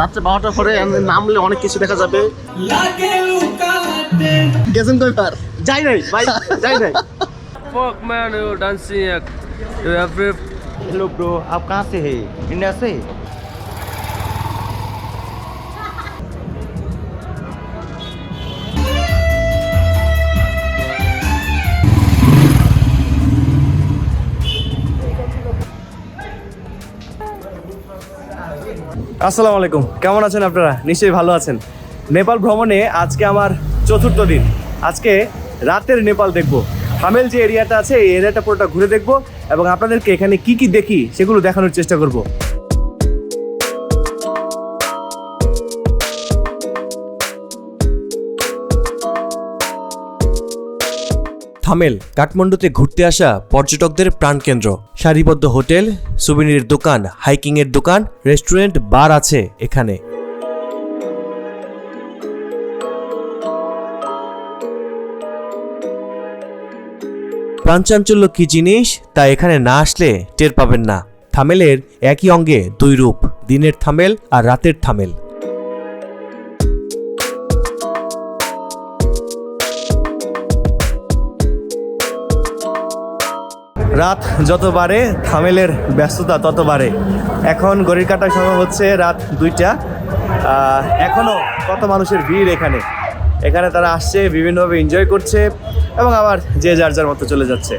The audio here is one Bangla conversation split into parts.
রাত্রে বারোটা পরে নামলে অনেক কিছু দেখা যাবে। গেছেন ম্যান ডান্সিং এভরি আপ কাহাঁ সে হে? ইন্ডিয়া সে আসসালামু আলাইকুম। কেমন আছেন আপনারা? নিশ্চয়ই ভালো আছেন। নেপাল ভ্রমণে আজকে আমার চতুর্থ দিন। আজকে রাতের নেপাল দেখব। হামেল যে এরিয়াটা আছে, এই এরিয়াটা পুরোটা ঘুরে দেখব এবং আপনাদেরকে এখানে কি কি দেখি সেগুলো দেখানোর চেষ্টা করব। থামেল, কাঠমান্ডুতে ঘুরতে আসা পর্যটকদের প্রাণকেন্দ্র। সারিবদ্ধ হোটেল সুবিনির দোকান হাইকিং এর দোকান, রেস্টুরেন্ট, বার আছে এখানে। প্রাণচাঞ্চল্য কি জিনিস, তা এখানে না আসলে টের পাবেন না। থামেলের একই অঙ্গে দুই রূপ, দিনের থামেল আর রাতের থামেল। রাত যত বাড়ে, থামেলের ব্যস্ততা তত বাড়ে। এখন ঘড়ির কাটার সময় হচ্ছে রাত দুইটা। এখনও কত মানুষের ভিড় এখানে? এখানে তারা আসছে, বিভিন্নভাবে এনজয় করছে এবং আবার যে যার যার মতো চলে যাচ্ছে।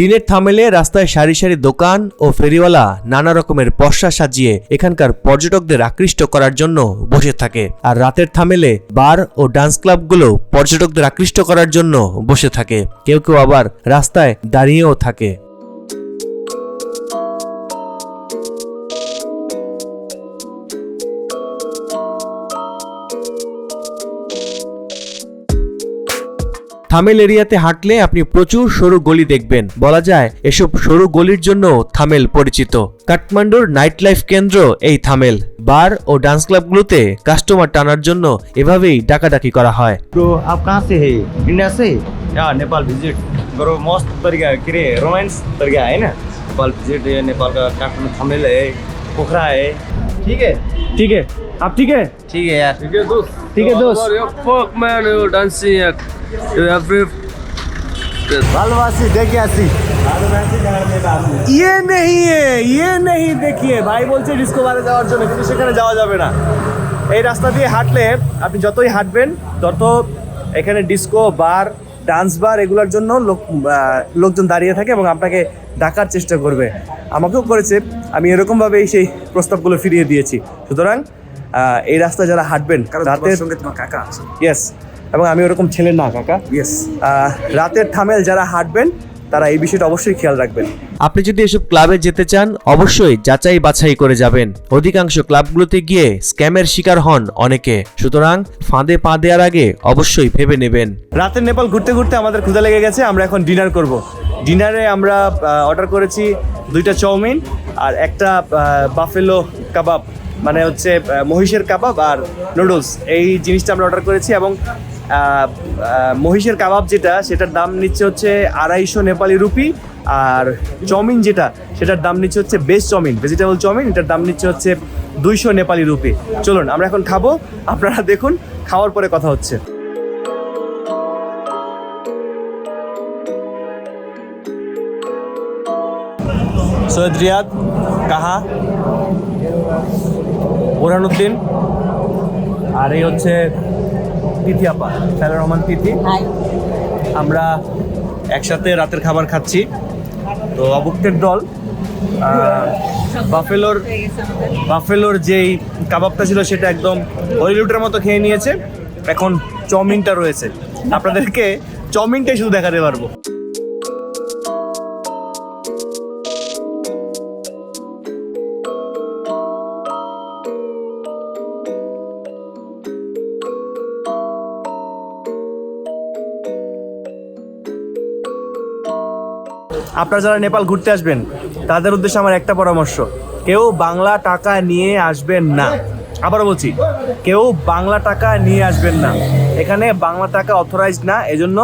দিনের থামেলে রাস্তায় সারি সারি দোকান ও ফেরিওয়ালা নানা রকমের পশা সাজিয়ে এখানকার পর্যটকদের আকৃষ্ট করার জন্য বসে থাকে। আর রাতের থামেলে বার ও ডান্স ক্লাবগুলো পর্যটকদের আকৃষ্ট করার জন্য বসে থাকে। কেউ কেউ আবার রাস্তায় দাঁড়িয়েও থাকে। থামেল এরিয়াতে হাঁটলে আপনি প্রচুর সরু গলি দেখবেন বলা যায় এসব সরু গলির জন্য থামেল পরিচিত কাঠমান্ডুর নাইট লাইফ কেন্দ্র এই থামেল বার ও ডান্স ক্লাবগুলোতে কাস্টমার টানার জন্য এভাবেই ডাকাডাকি করা হয় ब्रो आप कहाँ से है इंडिया से या नेपाल भिजिट करो मस्त तरिका के अरे रोमांस तरिका है ना नेपाल भिजिट है नेपाल का काठमाडौँ थमेल है पोखरा है ठीक है ঠিক আছে আপ ঠিক আছে ठीक है यार ठीक है दोस्त ठीक है, दोस्त। You fuck man, ভালোবাসি দেখে আসি ইয়ে নেই ইয়ে নেই দেখিয়ে। ভাই বলছে ডিস্কো বারে যাওয়ার জন্য কিন্তু সেখানে যাওয়া যাবে না। এই রাস্তা দিয়ে হাঁটলে আপনি যতই হাঁটবেন তত এখানে ডিস্কো বার ডান্স বার এগুলোর জন্য লোক লোকজন দাঁড়িয়ে থাকে এবং আপনাকে ডাকার চেষ্টা করবে। আমাকেও করেছে। আমি এরকমভাবেই সেই প্রস্তাবগুলো ফিরিয়ে দিয়েছি। সুতরাং এই রাস্তা যারা হাঁটবেন রাতের সঙ্গে তোমার কাকা আছে। ইয়েস এবং আমি ওরকম ছেলে না কাকা। ইয়েস রাতের থামেল যারা হাঁটবেন তারা এই বিষয়টা অবশ্যই খেয়াল রাখবেন। আপনি যদি এসব ক্লাবে যেতে চান অবশ্যই যাচাই বাছাই করে যাবেন। অধিকাংশ ক্লাবগুলোতে গিয়ে স্ক্যামের শিকার হন অনেকে। সুতরাং ফাঁদে পা দেওয়ার আগে অবশ্যই ভেবে নেবেন। রাতের নেপাল ঘুরতে ঘুরতে আমাদের ক্ষুদা লেগে গেছে আমরা এখন ডিনার করব। ডিনারে আমরা অর্ডার করেছি দুইটা চাউমিন আর একটা বাফেলো কাবাব মানে হচ্ছে মহিষের কাবাব আর নুডলস এই জিনিসটা আমরা অর্ডার করেছি এবং মহিষের কাবাব যেটা, সেটার দাম নিচ্ছে হচ্ছে আড়াইশো নেপালি রুপি, আর চাউমিন যেটা, সেটার দাম নিচ্ছে হচ্ছে বেস্ট চাউমিন ভেজিটেবল চাউমিন, এটার দাম নিচ্ছে হচ্ছে দুইশো নেপালি রুপি। চলুন, আমরা এখন খাব, আপনারা দেখুন, খাওয়ার পরে কথা হচ্ছে। সৈয়দ রিয়াদ, কাহা বোরহানুদ্দিন আর এই হচ্ছে তিথি আপা সাইলা রহমান তিথি। আমরা একসাথে রাতের খাবার খাচ্ছি। তো অবুক্তের দল বাফেলোর বাফেলোর যেই কাবাবটা ছিল সেটা একদম হলিউডের মতো খেয়ে নিয়েছে। এখন চাউমিনটা রয়েছে। আপনাদেরকে চাউমিনটাই শুধু দেখাতে পারব। আপনারা যারা নেপাল ঘুরতে আসবেন, তাদের উদ্দেশ্যে আমার একটা পরামর্শ। কেউ বাংলা টাকা নিয়ে আসবেন না। আবারও বলছি, কেউ বাংলা টাকা নিয়ে আসবেন না। এখানে বাংলা টাকা অথরাইজড না, এজন্য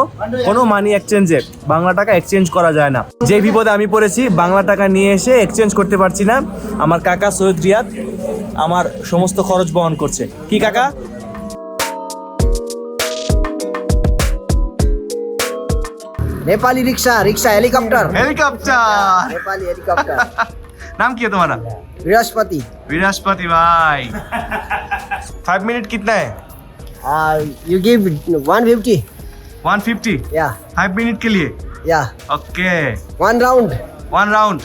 কোনো মানি এক্সচেঞ্জের বাংলা টাকা এক্সচেঞ্জ করা যায় না। যে বিপদে আমি পড়েছি, বাংলা টাকা নিয়ে এসে এক্সচেঞ্জ করতে পারছি না। আমার কাকা সৈয়দ রিয়াদ আমার সমস্ত খরচ বহন করছে। কি কাকা? Nepali rickshaw rickshaw helicopter. Helicopter. Nepali helicopter. नाम क्या तुम्हारा? बृहस्पति बृहस्पति भाई। फाइव मिनट कितना है? You give one fifty one fifty या फाइव मिनट के लिए? या okay one round one round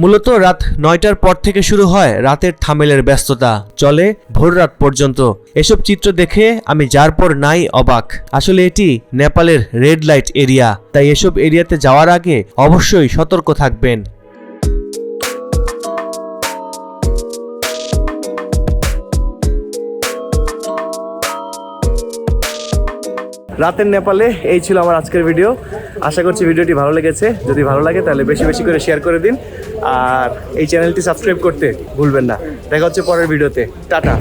মূলত রাত নয়টার পর থেকে শুরু হয় রাতের থামেলের ব্যস্ততা। চলে ভোর রাত পর্যন্ত। এসব চিত্র দেখে আমি যার পর নাই অবাক। আসলে এটি নেপালের রেড লাইট এরিয়া। তাই এসব এরিয়াতে যাওয়ার আগে অবশ্যই সতর্ক থাকবেন। রাতের নেপালে, এই ছিল আমার আজকের ভিডিও। আশা করছি ভিডিওটি ভালো লেগেছে। যদি ভালো লাগে, তাহলে বেশি বেশি করে শেয়ার করে দিন। আর এই চ্যানেলটি সাবস্ক্রাইব করতে ভুলবেন না। দেখা হচ্ছে পরের ভিডিওতে। টাটা।